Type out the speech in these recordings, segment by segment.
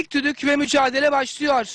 İlk düdük ve mücadele başlıyor.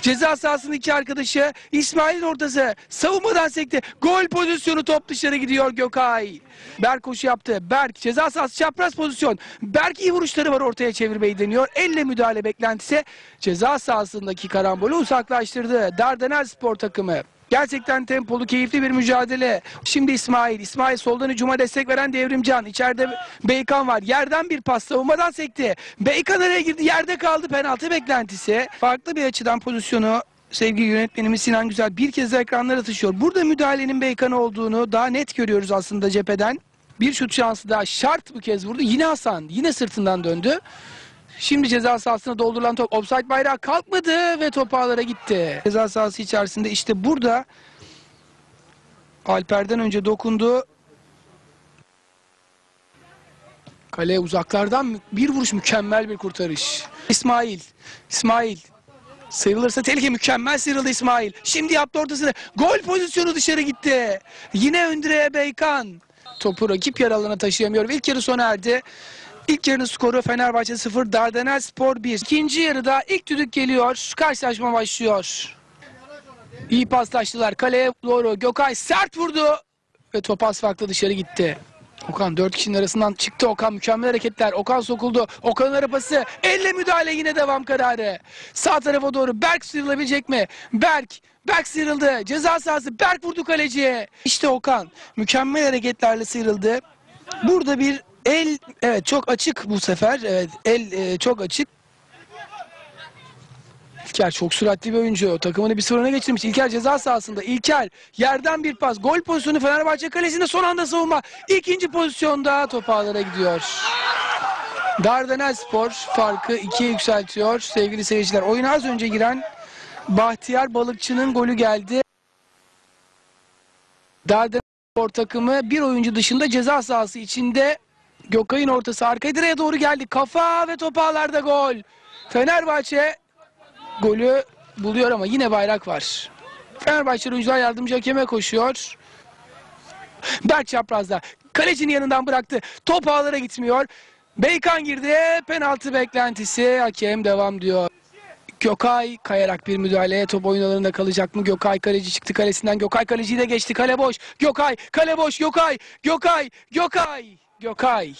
Ceza sahasının iki arkadaşı İsmail'in ortası savunmadan sekti. Gol pozisyonu top dışarı gidiyor Gökay. Berk koşu yaptı. Berk ceza sahası çapraz pozisyon. Berk iyi vuruşları var ortaya çevirmeyi deniyor. Elle müdahale beklentisi ceza sahasındaki karambolü uzaklaştırdı. Dardanel spor takımı. Gerçekten tempolu, keyifli bir mücadele. Şimdi İsmail. İsmail soldan hücuma destek veren Devrimcan. İçeride Beykan var. Yerden bir pas savunmadan sekti. Beykan araya girdi. Yerde kaldı. Penaltı beklentisi. Farklı bir açıdan pozisyonu sevgili yönetmenimiz Sinan Güzel bir kez de ekranlara taşıyor. Burada müdahalenin Beykan olduğunu daha net görüyoruz aslında cepheden. Bir şut şansı daha şart bu kez vurdu. Yine Hasan. Yine sırtından döndü. Şimdi ceza sahasına doldurulan top offside bayrağı kalkmadı ve top ağlara gitti. Ceza sahası içerisinde işte burada Alper'den önce dokundu. Kale uzaklardan bir vuruş mükemmel bir kurtarış. İsmail, İsmail Sıyrılırsa tehlike mükemmel sıyrıldı İsmail. Şimdi yaptı ortasını. Gol pozisyonu dışarı gitti. Yine Öndire Beykan. Topu rakip yer taşıyamıyor ilk yarı sona erdi. İlk yarının skoru Fenerbahçe 0, Dardanel Spor 1. İkinci yarıda ilk düdük geliyor. Karşılaşma başlıyor. İyi paslaştılar. Kaleye doğru Gökay sert vurdu. Ve top az farklı dışarı gitti. Okan dört kişinin arasından çıktı Okan mükemmel hareketler. Okan sokuldu. Okan'ın arabası elle müdahale yine devam kararı. Sağ tarafa doğru Berk sıyrılabilecek mi? Berk Berk sıyrıldı. Ceza sahası Berk vurdu kaleciye. İşte Okan mükemmel hareketlerle sıyrıldı. Burada bir el evet çok açık bu sefer. Evet el e, çok açık. İlker çok süratli bir oyuncu. Takımını bir sıfırına geçirmiş. İlker ceza sahasında. İlker yerden bir pas. Gol pozisyonu Fenerbahçe kalesinde son anda savunma. İkinci pozisyonda top ağlara gidiyor. Dardanel Spor farkı ikiye yükseltiyor sevgili seyirciler. Oyuna az önce giren Bahtiyar Balıkçı'nın golü geldi. Dardanel Spor takımı bir oyuncu dışında ceza sahası içinde Gökay'ın ortası arka direğe doğru geldi. Kafa ve top ağlarda gol. Fenerbahçe golü buluyor ama yine bayrak var. Fenerbahçe oyuncular yardımcı hakeme koşuyor. Berk çaprazda. Kalecinin yanından bıraktı. Top ağlara gitmiyor. Beykan girdi. Penaltı beklentisi. Hakem devam diyor. Gökay kayarak bir müdahale. Top oyun alanında kalacak mı? Gökay kaleci çıktı kalesinden. Gökay kaleciyi de geçti. Kale boş. Gökay. Kale boş. Gökay. Gökay. Gökay. Gökay.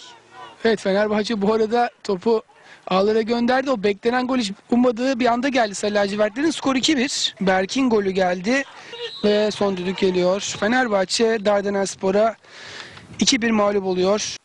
Evet Fenerbahçe bu arada topu ağlara gönderdi. O beklenen gol hiç ummadığı bir anda geldi Sarı lacivertlerin. Skor 2-1. Berk'in golü geldi. Ve son düdük geliyor. Fenerbahçe Dardanelspor'a 2-1 mağlup oluyor.